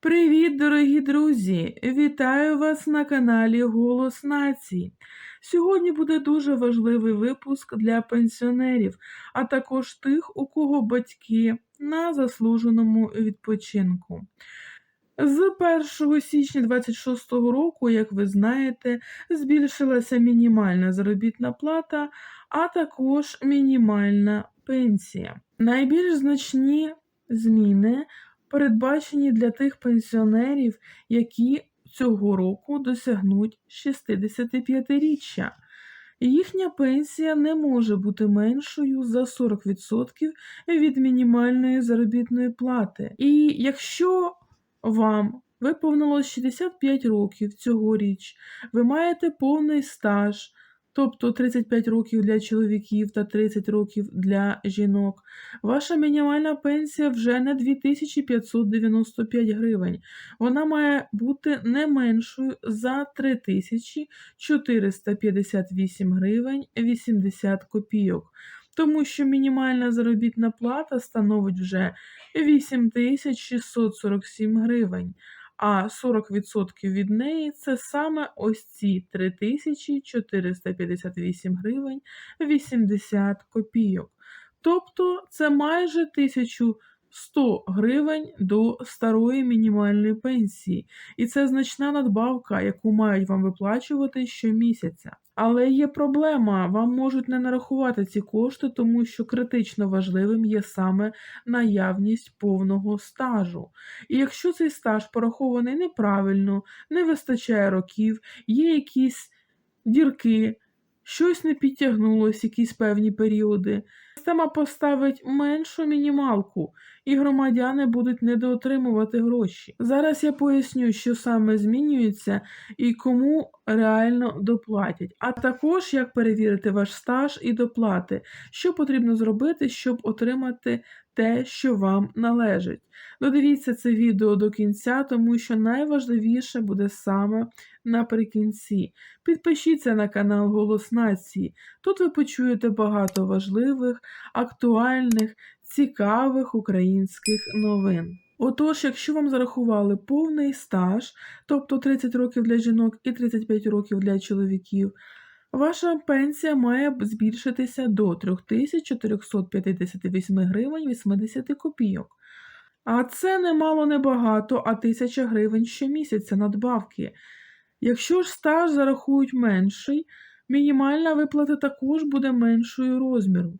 Привіт, дорогі друзі! Вітаю вас на каналі Голос Нації. Сьогодні буде дуже важливий випуск для пенсіонерів, а також тих, у кого батьки на заслуженому відпочинку. З 1 січня 2026 року, як ви знаєте, збільшилася мінімальна заробітна плата, а також мінімальна пенсія. Найбільш значні зміни передбачені для тих пенсіонерів, які цього року досягнуть 65-річчя. Їхня пенсія не може бути меншою за 40% від мінімальної заробітної плати. І якщо вам виповнилось 65 років цьогоріч, ви маєте повний стаж, тобто 35 років для чоловіків та 30 років для жінок, ваша мінімальна пенсія вже не 2595 гривень. Вона має бути не меншою за 3458 гривень 80 копійок. Тому що мінімальна заробітна плата становить вже 8647 гривень, а 40% від неї це саме ось ці 3458 гривень 80 копійок. Тобто це майже 1100 гривень до старої мінімальної пенсії, і це значна надбавка, яку мають вам виплачувати щомісяця. Але є проблема, вам можуть не нарахувати ці кошти, тому що критично важливим є саме наявність повного стажу. І якщо цей стаж порахований неправильно, не вистачає років, є якісь дірки, щось не підтягнулось, якісь певні періоди, система поставить меншу мінімалку, і громадяни будуть недоотримувати гроші. Зараз я поясню, що саме змінюється і кому реально доплатять, а також як перевірити ваш стаж і доплати, що потрібно зробити, щоб отримати те, що вам належить. Додивіться це відео до кінця, тому що найважливіше буде саме наприкінці. Підпишіться на канал Голос Нації. Тут ви почуєте багато важливих, актуальних, цікавих українських новин. Отож, якщо вам зарахували повний стаж, тобто 30 років для жінок і 35 років для чоловіків, ваша пенсія має збільшитися до 3458 гривень 80 копійок. А це немало небагато, а 1000 гривень щомісяця надбавки. Якщо ж стаж зарахують менший, мінімальна виплата також буде меншою розміру.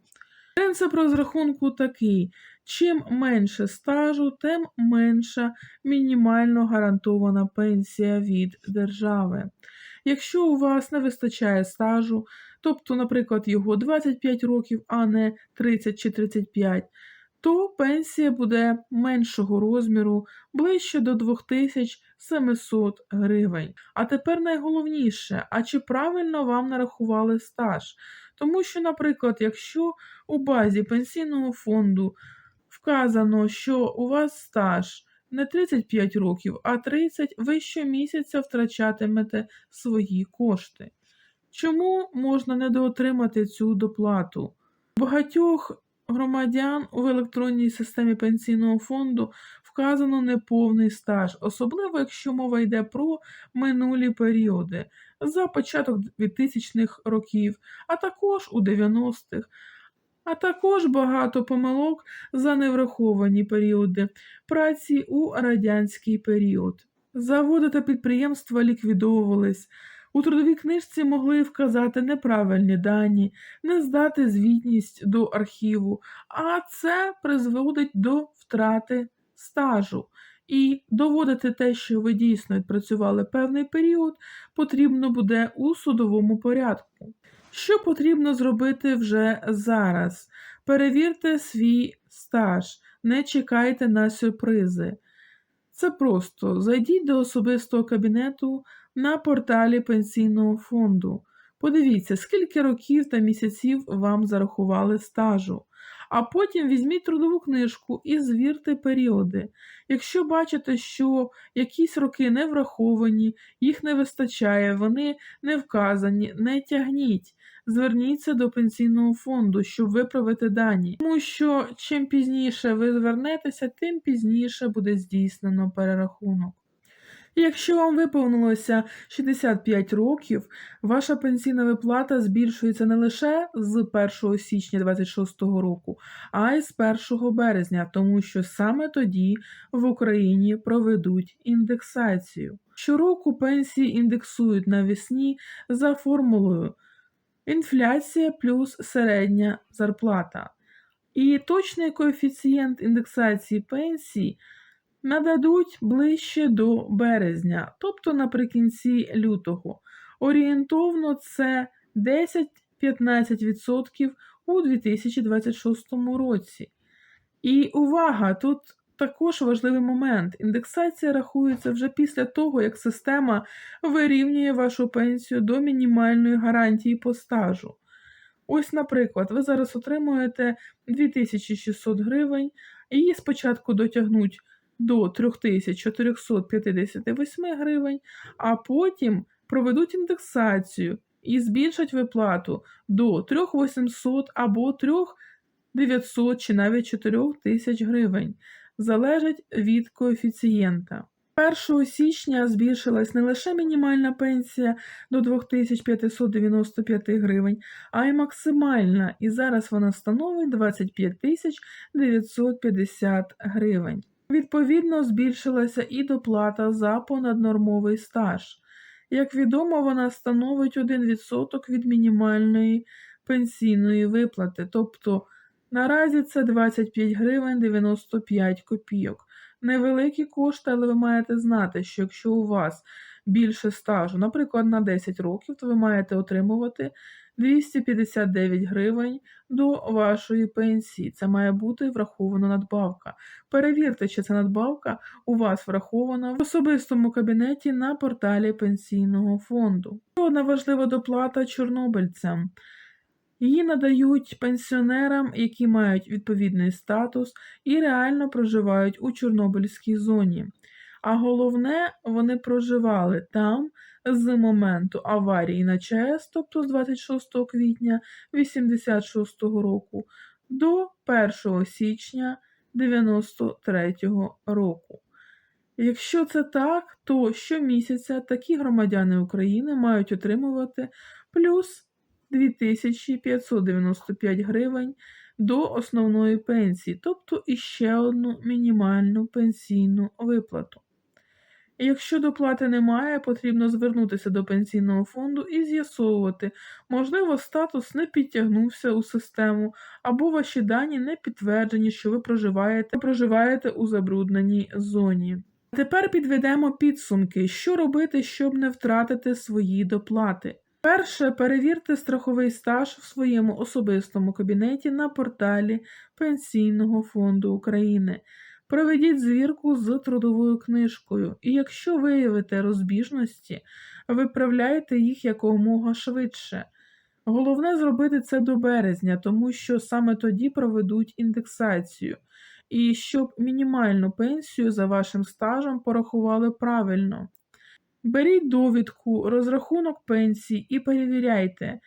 Принцип розрахунку такий: чим менше стажу, тим менша мінімально гарантована пенсія від держави. Якщо у вас не вистачає стажу, тобто, наприклад, його 25 років, а не 30 чи 35, то пенсія буде меншого розміру ближче до 2700 гривень. А тепер найголовніше, а чи правильно вам нарахували стаж? Тому що, наприклад, якщо у базі пенсійного фонду вказано, що у вас стаж не 35 років, а 30, ви щомісяця втрачатимете свої кошти. Чому можна недоотримати цю доплату? Багатьох громадян в електронній системі пенсійного фонду вказано неповний стаж, особливо якщо мова йде про минулі періоди за початок 2000-х років, а також у 90-х. А також багато помилок за невраховані періоди праці у радянський період. Заводи та підприємства ліквідовувались. У трудовій книжці могли вказати неправильні дані, не здати звітність до архіву, а це призводить до втрати стажу. І доводити те, що ви дійсно відпрацювали певний період, потрібно буде у судовому порядку. Що потрібно зробити вже зараз? Перевірте свій стаж, не чекайте на сюрпризи. Це просто зайдіть до особистого кабінету на порталі пенсійного фонду. Подивіться, скільки років та місяців вам зарахували стажу. А потім візьміть трудову книжку і звірте періоди. Якщо бачите, що якісь роки не враховані, їх не вистачає, вони не вказані, не тягніть. Зверніться до пенсійного фонду, щоб виправити дані. Тому що чим пізніше ви звернетеся, тим пізніше буде здійснено перерахунок. Якщо вам виповнилося 65 років, ваша пенсійна виплата збільшується не лише з 1 січня 2026 року, а й з 1 березня, тому що саме тоді в Україні проведуть індексацію. Щороку пенсії індексують навесні за формулою інфляція плюс середня зарплата. І точний коефіцієнт індексації пенсій нададуть ближче до березня, тобто наприкінці лютого. Орієнтовно це 10-15% у 2026 році. І увага, тут також важливий момент. Індексація рахується вже після того, як система вирівнює вашу пенсію до мінімальної гарантії по стажу. Ось, наприклад, ви зараз отримуєте 2600 гривень, її спочатку дотягнуть до 3458 гривень, а потім проведуть індексацію і збільшать виплату до 3800 або 3900 чи навіть 4000 гривень. Залежить від коефіцієнта. 1 січня збільшилась не лише мінімальна пенсія до 2595 гривень, а й максимальна, і зараз вона становить 25 950 гривень. Відповідно, збільшилася і доплата за понаднормовий стаж. Як відомо, вона становить 1% від мінімальної пенсійної виплати, тобто наразі це 25 гривень 95 копійок. Невеликі кошти, але ви маєте знати, що якщо у вас більше стажу, наприклад, на 10 років, то ви маєте отримувати 259 гривень до вашої пенсії. Це має бути врахована надбавка. Перевірте, чи ця надбавка у вас врахована в особистому кабінеті на порталі пенсійного фонду. Одна важлива доплата чорнобильцям. Її надають пенсіонерам, які мають відповідний статус і реально проживають у Чорнобильській зоні. А головне, вони проживали там з моменту аварії на ЧАЕС, тобто з 26 квітня 86 року, до 1 січня 93 року. Якщо це так, то щомісяця такі громадяни України мають отримувати плюс 2595 гривень до основної пенсії, тобто іще одну мінімальну пенсійну виплату. Якщо доплати немає, потрібно звернутися до пенсійного фонду і з'ясовувати, можливо, статус не підтягнувся у систему, або ваші дані не підтверджені, що ви проживаєте, проживаєте у забрудненій зоні. Тепер підведемо підсумки, що робити, щоб не втратити свої доплати. Перше, перевірте страховий стаж в своєму особистому кабінеті на порталі Пенсійного фонду України. Проведіть звірку з трудовою книжкою, і якщо виявите розбіжності, виправляйте їх якомога швидше. Головне зробити це до березня, тому що саме тоді проведуть індексацію, і щоб мінімальну пенсію за вашим стажем порахували правильно. Беріть довідку, розрахунок пенсії і перевіряйте,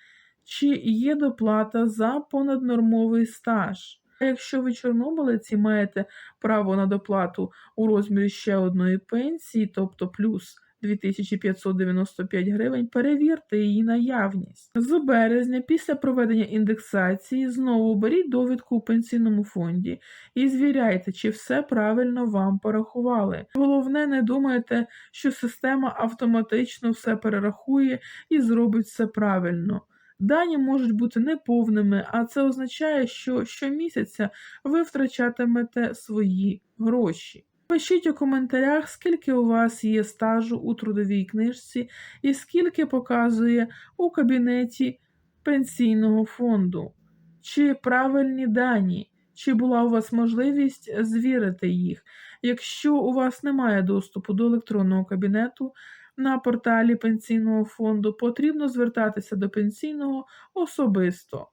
чи є доплата за понаднормовий стаж. А якщо ви чорнобилець і маєте право на доплату у розмірі ще одної пенсії, тобто плюс 2595 гривень, перевірте її наявність. З березня, після проведення індексації, знову беріть довідку у пенсійному фонді і звіряйте, чи все правильно вам порахували. Головне, не думайте, що система автоматично все перерахує і зробить все правильно. Дані можуть бути неповними, а це означає, що щомісяця ви втрачатимете свої гроші. Пишіть у коментарях, скільки у вас є стажу у трудовій книжці і скільки показує у кабінеті пенсійного фонду, чи правильні дані, чи була у вас можливість звірити їх. Якщо у вас немає доступу до електронного кабінету, на порталі пенсійного фонду потрібно звертатися до пенсійного особисто.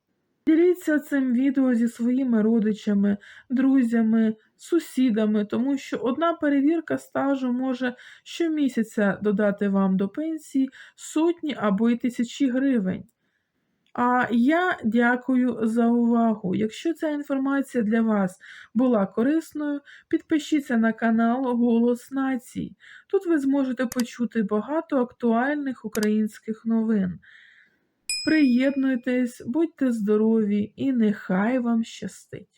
Діліться цим відео зі своїми родичами, друзями, сусідами, тому що одна перевірка стажу може щомісяця додати вам до пенсії сотні або й тисячі гривень. А я дякую за увагу. Якщо ця інформація для вас була корисною, підпишіться на канал Голос Націй. Тут ви зможете почути багато актуальних українських новин. Приєднуйтесь, будьте здорові і нехай вам щастить!